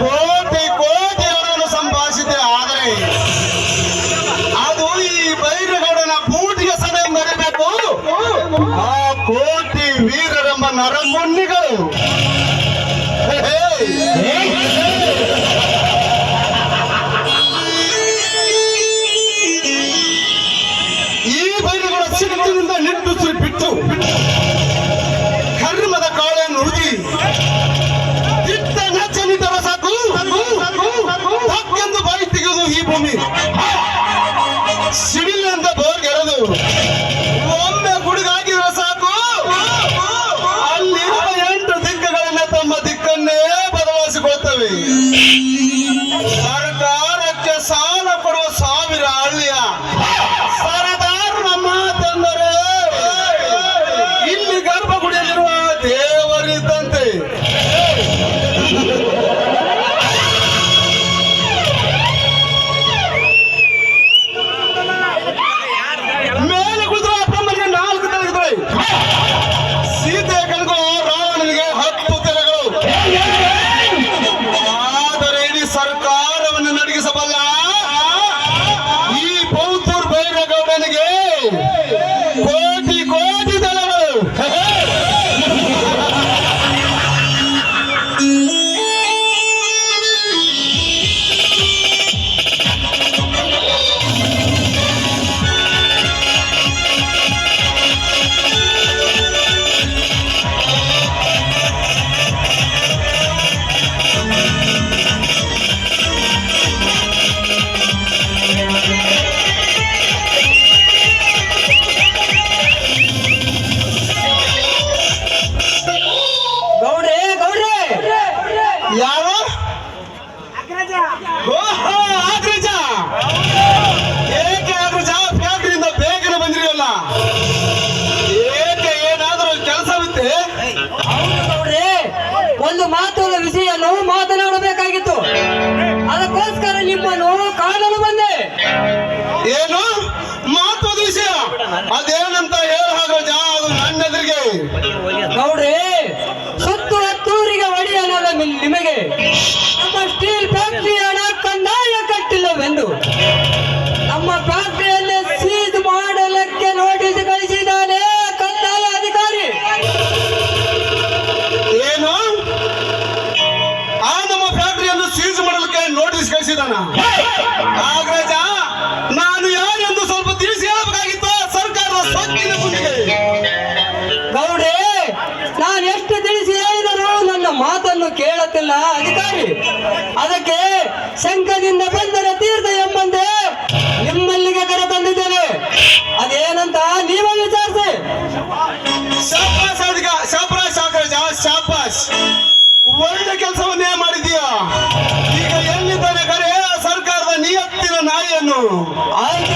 ಕೋಟಿ ಕೋಟಿ ಅವರನ್ನು ಸಂಭಾಷಿತ ಆದರೆ ಅದು ಈ ಬೈರಗೌಡನ ಬೂಟಿಗೆ ಸದೆ ಮರಿಬೇಕು ಆ ಕೋಟಿ ವೀರರೆಂಬ ನರಮುನ್ನಿಗಳು Oh. ಒಂದು ವಿಷಯವನ್ನು ಮಾತನಾಡಬೇಕಾಗಿತ್ತು. ಅದಕ್ಕೋಸ್ಕರ ನಿಮ್ಮನ್ನು ಕಾಣಲು ಬಂದೆ. ಏನು? ಮಹತ್ವದ ವಿಷಯ. ಅದೇನಂತ ಕೇಳುತ್ತಿಲ್ಲ ಅಧಿಕಾರಿ. ಅದಕ್ಕೆ ಶಂಕದಿಂದ ಬಂದರೆ ತೀರ್ಥ ಎಂಬಂತೆ ನಿಮ್ಮಲ್ಲಿಗೆ ಕರೆ ಬಂದಿದ್ದೇನೆ ಅದೇನಂತ ನೀವೇ ವಿಚಾರಿಸಿ. ಶಾಬಾಸ್ ಆಗ್ರಜ ಶಾಬಾಸ್ ಒಳ್ಳೆ ಕೆಲಸವನ್ನೇ ಮಾಡಿದೀಯಾ ಈಗ ಎಲ್ಲಿದ್ದಾನೆ ಕರೆ? ಸರ್ಕಾರದ ನಿಯತ್ತಿನ ನಾಯಿಯನ್ನು. ಆಯ್ತು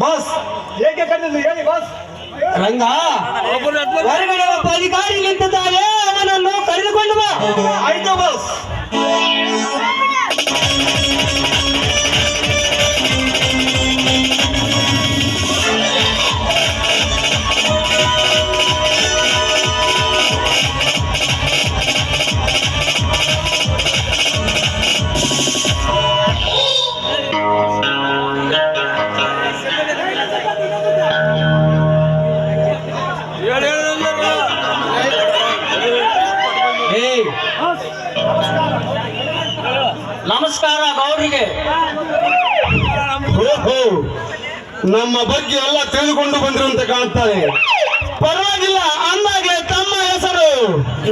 ಬಸ್ ಹೇಗೆ ಕಂಡಿದ್ದು ಹೇಳಿ ಬಾಸ್. ರಂಗ ಹೊರಗಡೆ ಒಬ್ಬ ಅಧಿಕಾರಿ ನಿಂತಿದ್ದಾನೆ. ಅವನನ್ನು ಕರೆದುಕೊಂಡು ಬಾ. ಆಯ್ತು ಬಸ್. ನಮಸ್ಕಾರ ಗೌರಿಗೆ. ಓಹೋ ನಮ್ಮ ಬಗ್ಗೆ ಎಲ್ಲ ತಿಳಿದುಕೊಂಡು ಬಂದಿರುವಂತೆ ಕಾಣ್ತಾರೆ ಪರವಾಗಿಲ್ಲ ಅಂದಾಗಲೇ ತಮ್ಮ ಹೆಸರು.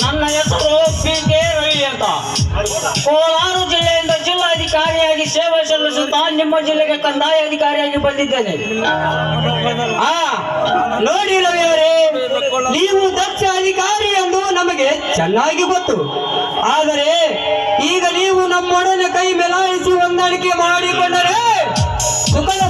ನನ್ನ ಹೆಸರು ಪಿ ಕೆ ರವಿ ಅಂತ. ಕೋಲಾರ ಜಿಲ್ಲೆಯಿಂದ ಜಿಲ್ಲಾಧಿಕಾರಿಯಾಗಿ ಸೇವೆ ಸಲ್ಲಿಸುತ್ತಾ ನಿಮ್ಮ ಜಿಲ್ಲೆಗೆ ಕಂದಾಯ ಅಧಿಕಾರಿಯಾಗಿ ಬಂದಿದ್ದೇನೆ. ಆ ನೋಡಿ ರವಿ ಅವರೇ ನೀವು ದಕ್ಷ ಅಧಿಕಾರಿ ನಮಗೆ ಚೆನ್ನಾಗಿ ಗೊತ್ತು. ಆದರೆ ಈಗ ನೀವು ನಮ್ಮೊಡನೆ ಕೈ ಮೆಲಾಯಿಸಿ ಹೊಂದಾಣಿಕೆ ಮಾಡಿಕೊಂಡರೆ ಸುಖದ